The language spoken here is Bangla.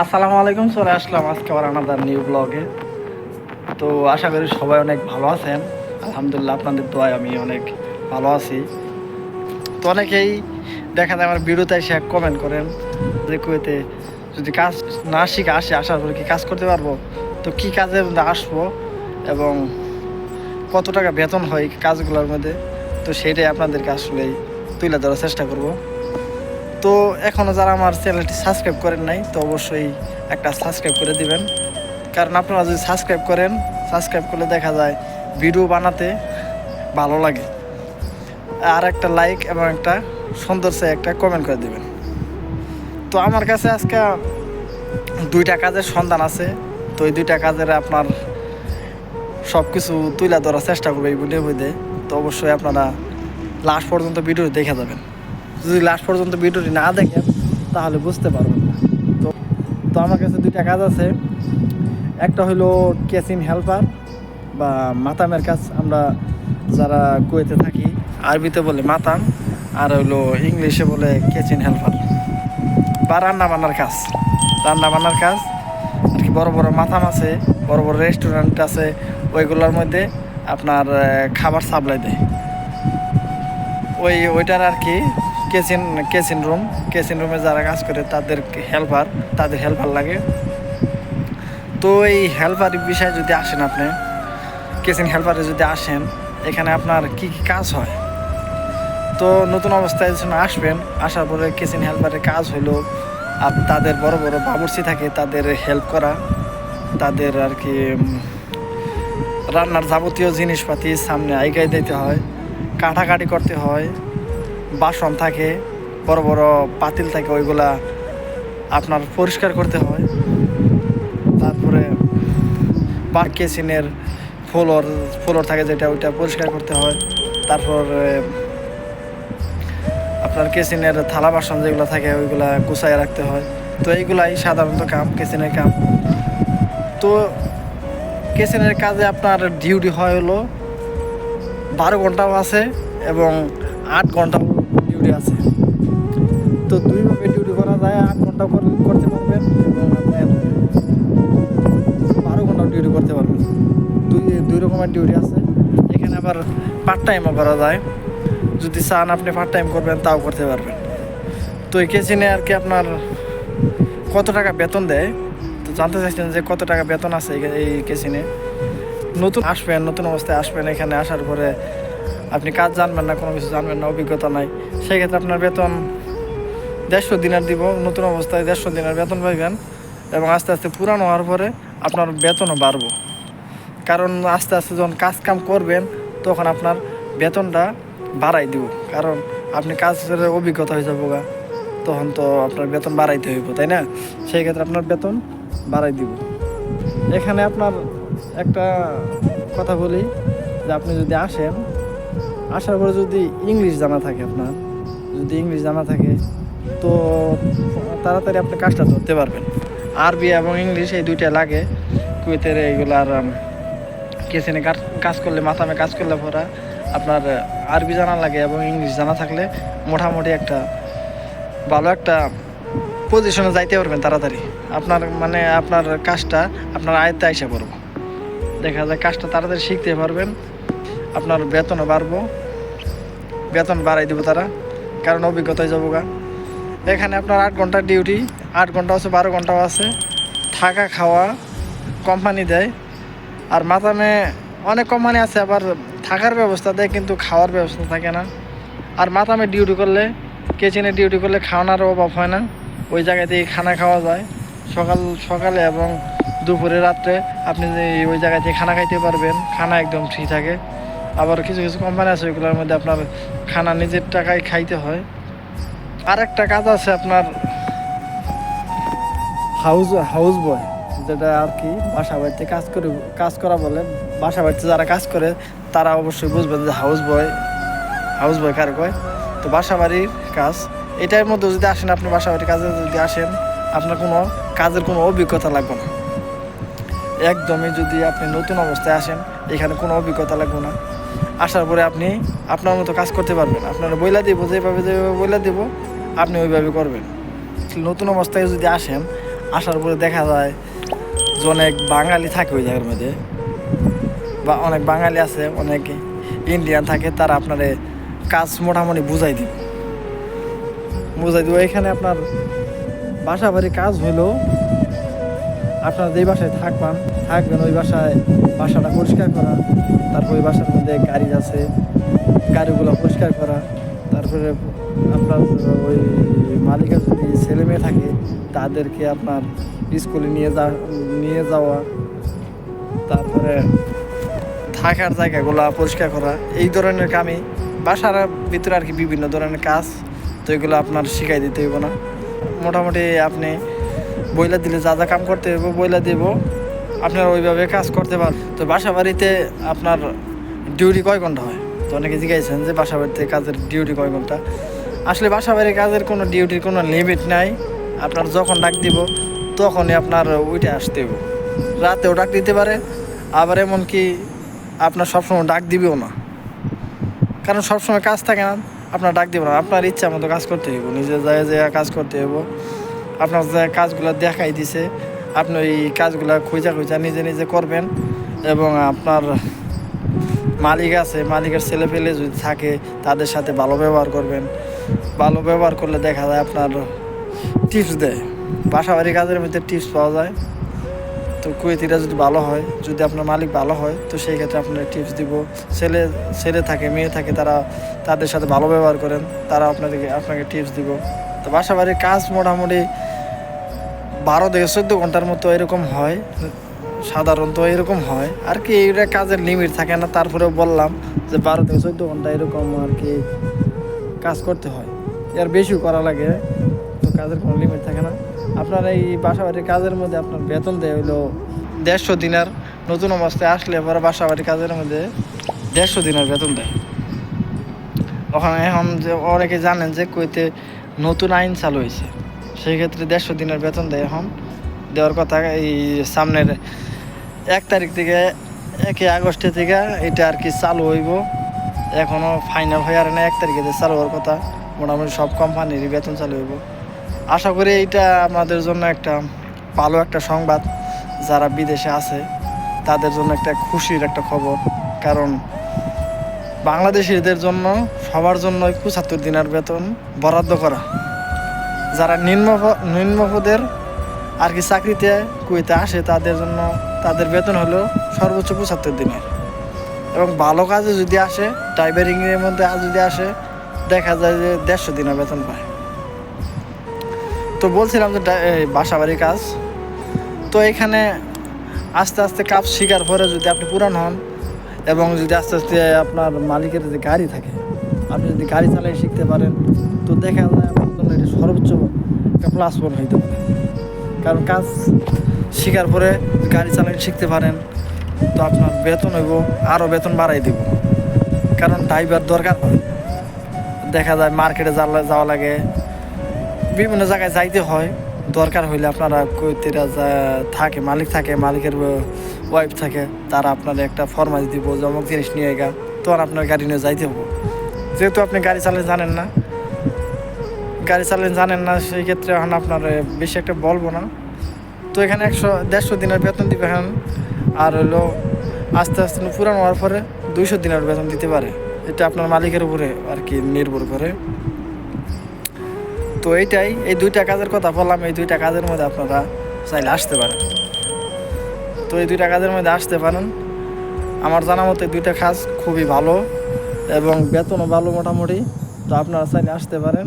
আসসালামু আলাইকুম, চলে আসলাম আজকে আবার আনাদার নিউ ব্লগে তো আশা করি সবাই অনেক ভালো আছেন। আলহামদুলিল্লাহ আপনাদের দোয়ায় আমি অনেক ভালো আছি। তো অনেকেই দেখা যায় আমার ভিডিওতে এসে কমেন্ট করেন যে কুয়েতে যদি কাজ না শিখে আসে, আসার পরে কি কাজ করতে পারব? তো কি কাজে মধ্যে আসব? এবং কত টাকা বেতন হয় কাজগুলোর মধ্যে? তো সেইটাই আপনাদেরকে আসলেই তুলে ধরার চেষ্টা করব। তো এখনও যারা আমার চ্যানেলটি সাবস্ক্রাইব করেন নাই, তো অবশ্যই একটা সাবস্ক্রাইব করে দিবেন। কারণ আপনারা যদি সাবস্ক্রাইব করেন, সাবস্ক্রাইব করলে দেখা যায় ভিডিও বানাতে ভালো লাগে। আর একটা লাইক এবং একটা সুন্দর সে একটা কমেন্ট করে দিবেন। তো আমার কাছে আজকে দুইটা কাজের সন্ধান আছে। তো এই দুইটা কাজের আপনার সব কিছু তুলে ধরার চেষ্টা করব এই মধ্যে। তো অবশ্যই আপনারা লাস্ট পর্যন্ত ভিডিও দেখে যাবেন। যদি লাস্ট পর্যন্ত ভিডিওটি না দেখেন, তাহলে বুঝতে পারবেন তো তো আমার কাছে দুইটা কাজ আছে। একটা হলো কেসিন হেল্পার বা মাতামের কাজ। আমরা যারা কুয়েতে থাকি, আরবিতে বলে মাতাম, আর হলো ইংলিশে বলে কেচিন হেল্পার বা রান্না বান্নার কাজ। রান্না বান্নার কাজ, আর কি বড় বড় মাথাম আছে, বড় বড় রেস্টুরেন্ট আছে, ওইগুলোর মধ্যে আপনার খাবার সাপ্লাই দেয়। ওই, ওইটার আর কি কেচিন কেচিন রুম। কেচিন রুমে যারা কাজ করে, তাদের হেল্পার তাদের হেল্পার লাগে। তো এই হেল্পার বিষয়ে যদি আসেন আপনি কেচিন হেল্পারে যদি আসেন, এখানে আপনার কি কি কাজ হয়? তো নতুন অবস্থায় যখন আসবেন, আসার পরে কিচেন হেল্পারের কাজ হলো, আর তাদের বড় বড় বাবুর্চি থাকে, তাদের হেল্প করা, তাদের আর কি রান্নার যাবতীয় জিনিসপাতি সামনে আইগাই দিতে হয়, কাটাকাটি করতে হয় বাসন থাকে, বড় বড় পাতিল থাকে, ওইগুলা আপনার পরিষ্কার করতে হয়। তারপরে পার কেসিনের ফ্লোর ফ্লোর থাকে যেটা, ওইটা পরিষ্কার করতে হয়। তারপর আপনার কেসিনের থালা বাসন যেগুলো থাকে, ওইগুলা গুছায় রাখতে হয়। তো এইগুলাই সাধারণত কাম, কেসিনের কাম। তো কেসিনের কাজে আপনার ডিউটি হয় হলো বারো ঘন্টাও আছে এবং আট ঘন্টাও ডিউটি আছে। তো দুইভাবে ডিউটি করা যায়, আট ঘন্টাও কর- করতে পারবেন। বারো ঘন্টাও ডিউটি করতে পারবেন। দুই দুই রকমের ডিউটি আছে। এখানে আবার পার্ট টাইমও করা যায়। যদি চান আপনি পার্ট টাইম করবেন, তাও করতে পারবেন। তো এই কেসিনে আর কি আপনার কত টাকা বেতন দেয়? তো জানতে চাইছেন যে কত টাকা বেতন আছে এই কেসিনে নতুন আসবেন, নতুন অবস্থায় আসবেন এখানে আসার পরে আপনি কাজ জানবেন না, কোনো কিছু জানবেন না, অভিজ্ঞতা নাই। সেক্ষেত্রে আপনার বেতন দেড়শো দিনের দিব, নতুন অবস্থায় দেড়শো দিনের বেতন পাইবেন এবং আস্তে আস্তে পুরানো হওয়ার পরে আপনার বেতনও বাড়বো। কারণ আস্তে আস্তে যখন কাজ কাম করবেন, তখন আপনার বেতনটা বাড়াই দিব। কারণ আপনি কাজের অভিজ্ঞতা হয়ে যাব তখন তো আপনার বেতন বাড়াইতে হইব, তাই না? সেই ক্ষেত্রে আপনার বেতন বাড়াই দিব। এখানে আপনার একটা কথা বলি, যে আপনি যদি আসেন আসার পরে যদি ইংলিশ জানা থাকে আপনার যদি ইংলিশ জানা থাকে তো তাড়াতাড়ি আপনি কাজটা ধরতে পারবেন। আরবি এবং ইংলিশ এই দুইটা লাগে কুয়েতের এইগুলার উম, কেসিনে কাজ করলে মাথামে কাজ করলে পরা আপনার আরবি জানা লাগে এবং ইংলিশ জানা থাকলে মোটামুটি একটা ভালো একটা পজিশনে যাইতে পারবেন তাড়াতাড়ি। আপনার মানে আপনার কাজটা আপনার আয়ত্তে আইসা পড়ব। দেখা যায় কাজটা তাড়াতাড়ি শিখতে পারবেন। আপনার বেতনও বাড়বো। বেতন বাড়াই দেবো তারা, কারণ অভিজ্ঞতায় যাব গা। এখানে আপনার আট ঘণ্টা ডিউটি, আট ঘণ্টা আছে, বারো ঘন্টাও আছে। থাকা খাওয়া কোম্পানি দেয়, আর মাথামে অনেক কোম্পানি আছে, আবার থাকার ব্যবস্থা দেয়, কিন্তু খাওয়ার ব্যবস্থা থাকে না। আর মাথামে ডিউটি করলে কিচেনে ডিউটি করলে খাওয়ানোর অভাব হয় না। ওই জায়গা থেকে খানা খাওয়া যায়। সকাল, সকালে এবং দুপুরে, রাত্রে আপনি ওই জায়গা থেকে খানা খাইতে পারবেন, খানা একদম ফ্রি থাকে। আবার কিছু কিছু কোম্পানি আছে ওইগুলোর মধ্যে আপনার খানা নিজের টাকায় খাইতে হয়। আর একটা কাজ আছে আপনার হাউস হাউস বয় যেটা আর কি বাসা বাড়িতে কাজ করে, কাজ করা বলে। বাসা বাড়িতে যারা কাজ করে, তারা অবশ্যই বুঝবেন যে হাউস বয় হাউস বয় কারে কয়? তো বাসা বাড়ির কাজ, এটার মধ্যে যদি আসেন আপনি বাসা বাড়ির কাজে যদি আসেন, আপনার কোনো কাজের কোনো অভিজ্ঞতা লাগবে না। একদমই যদি আপনি নতুন অবস্থায় আসেন, এখানে কোনো অভিজ্ঞতা লাগবে না। আসার পরে আপনি আপনার মতো কাজ করতে পারবেন। আপনার বইলা দিব, যেভাবে যেভাবে বইলা দিব, আপনি ওইভাবে করবেন। নতুন অবস্থায় যদি আসেন, আসার পরে দেখা যায় যে অনেক বাঙালি থাকে ওই জায়গার মধ্যে, বা অনেক বাঙালি আছে, অনেক ইন্ডিয়ান থাকে, তারা আপনারে কাজ মোটামুটি বুঝাই দিব। বুঝাই দিব, এখানে আপনার বাসা বাড়ি কাজ হইল আপনার যেই বাসায় থাকবেন থাকবেন ওই বাসায়, বাসাটা পরিষ্কার করা, তারপর ওই বাসার মধ্যে গাড়ি আছে, গাড়িগুলো পরিষ্কার করা, তারপরে আপনার ওই মালিকের যদি ছেলে মেয়ে থাকে, তাদেরকে আপনার স্কুলে নিয়ে যা, নিয়ে যাওয়া, তারপরে থাকার জায়গাগুলো পরিষ্কার করা, এই ধরনের কামই বাসার ভিতরে আর কি বিভিন্ন ধরনের কাজ, তো এগুলো আপনার শিখাই দিতে হইব না। মোটামুটি আপনি বইলা দিলে যা যা কাম করতে হইব, বইলা দিব। আপনার ওইভাবে কাজ করতে পার তো বাসা বাড়িতে আপনার ডিউটি কয় ঘণ্টা হয়? তো অনেকে জিজ্ঞাসেন যে বাসা বাড়িতে কাজের ডিউটি কয় ঘণ্টা? আসলে বাসা বাড়ির কাজের কোনো ডিউটির কোনো লিমিট নাই। আপনার যখন ডাক দিব, তখনই আপনার উইটে আসতে হইব। রাতেও ডাক দিতে পারে, আবার এমনকি আপনার সবসময় ডাক দিবেও না। কারণ সবসময় কাজ থাকে না, আপনার ডাক দিব না। আপনার ইচ্ছা মতো কাজ করতে হইব, নিজের জায়গায় জায়গায় কাজ করতে হইব। আপনার যে কাজগুলো দেখাই দিছে, আপনি ওই কাজগুলো খুঁজা খুঁজা নিজে নিজে করবেন এবং আপনার মালিক আছে, মালিকের ছেলে পেলে যদি থাকে, তাদের সাথে ভালো ব্যবহার করবেন। ভালো ব্যবহার করলে দেখা যায় আপনার টিপস দেয়। বাসা বাড়ি কাজের মধ্যে টিপস পাওয়া যায়। তো কুয়েতিরা যদি ভালো হয়, যদি আপনার মালিক ভালো হয়, তো সেই ক্ষেত্রে আপনার টিপস দিব। ছেলে ছেলে থাকে, মেয়ে থাকে, তারা তাদের সাথে ভালো ব্যবহার করেন তারা আপনাদেরকে, আপনাকে টিপস দিব। তো বাসা বাড়ির কাজ মোটামুটি বারো থেকে চোদ্দ ঘণ্টার মতো এরকম হয়, সাধারণত এরকম হয়। আর কি এটা কাজের লিমিট থাকে না, তারপরেও বললাম যে বারো থেকে চোদ্দ ঘণ্টা এরকম আর কি কাজ করতে হয়। এর বেশিও করা লাগে, তো কাজের কোনো লিমিট থাকে না। আপনার এই বাসা বাড়ির কাজের মধ্যে আপনার বেতন দেয় হইল দেড়শো দিনের, নতুন অবস্থায় আসলে পরে বাসা বাড়ির কাজের মধ্যে দেড়শো দিনের বেতন দেয়। ওখানে এখন যে অনেকে জানেন যে কইতে নতুন আইন চালু হয়েছে। সেই ক্ষেত্রে দেড়শো দিনের বেতন দেয় এখন। দেওয়ার কথা এই সামনের এক তারিখ থেকে একই আগস্টে থেকে এটা আর কি চালু হইব। এখনও ফাইনাল হয়ে আর না, এক তারিখে চালু হওয়ার কথা, মোটামুটি সব কোম্পানিরই বেতন চালু হইব। আশা করি এইটা আমাদের জন্য একটা ভালো একটা সংবাদ, যারা বিদেশে আছে, তাদের জন্য একটা খুশির একটা খবর। কারণ বাংলাদেশিদের জন্য সবার জন্য পঁচাত্তর দিনের বেতন বরাদ্দ করা। যারা নিম্ন প- নিম্ন পদের আর কি চাকরিতে কুয়েতে আসে, তাদের জন্য তাদের বেতন হলো সর্বোচ্চ পঁচাত্তর দিনের। এবং ভালো কাজে যদি আসে ড্রাইভারিংয়ের মধ্যে যদি আসে, দেখা যায় যে দেড়শো দিনের বেতন পায়। তো বলছিলাম যে ডা- এই বাসা বাড়ির কাজ। তো এখানে আস্তে আস্তে কাপ শিকার পরে যদি আপনি পুরান হন, এবং যদি আস্তে আস্তে আপনার মালিকের যে গাড়ি থাকে, আপনি যদি গাড়ি চালিয়ে শিখতে পারেন, তো দেখা যায় আপনার জন্য এটি সর্বোচ্চ একটা প্লাস পয়েন্ট হইতে পারে। কারণ কাজ শেখার পরে গাড়ি চালানো শিখতে পারেন, তো আপনার বেতন হইব আরও বেতন বাড়াই দিব। কারণ ড্রাইভার দরকার হয়। দেখা যায় মার্কেটে যাওয়া লাগে। বিভিন্ন জায়গায় যাইতে হয়। দরকার হইলে আপনারা কৈতেরা যা থাকে, মালিক থাকে, মালিকের ওয়াইফ থাকে, তারা আপনার একটা ফরমাইজ দিব, জমক জিনিস নিয়ে গা। তখন আপনার গাড়ি নিয়ে যাইতে হব যেহেতু আপনি গাড়ি চালাতে জানেন না গাড়ি চালাতে জানেন না, সেই ক্ষেত্রে এখন আপনার বেশি একটা বলব না। তো এখানে একশো, দেড়শো দিনের বেতন দিবে এখন, আর হলো আস্তে আস্তে পুরানো হওয়ার পরে দুইশো দিনের বেতন দিতে পারে। এটা আপনার মালিকের উপরে আর কি নির্ভর করে। তো এইটাই, এই দুইটা কাজের কথা বললাম, এই দুইটা কাজের মধ্যে আপনারা চাইলে আসতে পারেন। তো এই দুইটা কাজের মধ্যে আসতে পারেন। আমার জানা মতো দুইটা কাজ খুবই ভালো এবং বেতনও ভালো মোটামুটি, তো আপনারা চাইলে আসতে পারেন।